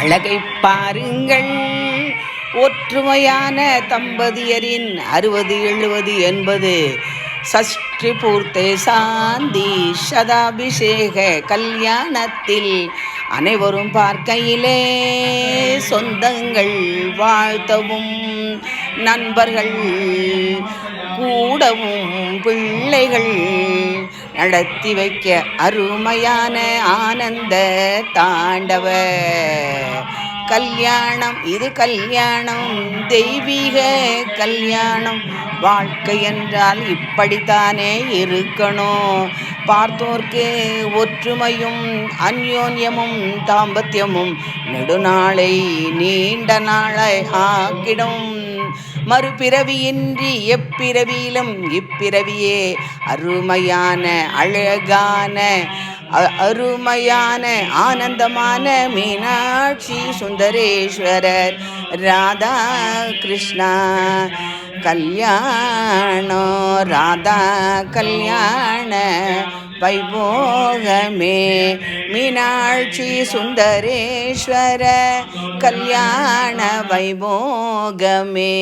அழகை பாருங்கள். ஒற்றுமையான தம்பதியரின் அறுபது எழுபது என்பது சஷ்டி பூர்த்தே சாந்தி சதாபிஷேக கல்யாணத்தில் அனைவரும் பார்க்கையிலே சொந்தங்கள் வாழ்த்தவும் நண்பர்கள் கூடவும் பிள்ளைகள் நடத்தி வைக்க அருமையான ஆனந்த தாண்டவ கல்யாணம் இது கல்யாணம் தெய்வீக கல்யாணம். வாழ்க்கை என்றால் இப்படித்தானே இருக்கணும். பார்த்தோர்க்கு ஒற்றுமையும் அந்யோன்யமும் தாம்பத்தியமும் நெடுநாளை நீண்ட நாளை ஆக்கிடும். மறுபிறவியின்றி எப்பிறவியிலும் இப்பிறவியே அருமையான அழகான அருமையான ஆனந்தமான மீனாட்சி சுந்தரேஸ்வரர். ராதா கிருஷ்ணா கல்யாணோ ராதா கல்யாண வைபோகமே மீனாட்சி சுந்தரேஸ்வர கல்யாண வைபோகமே.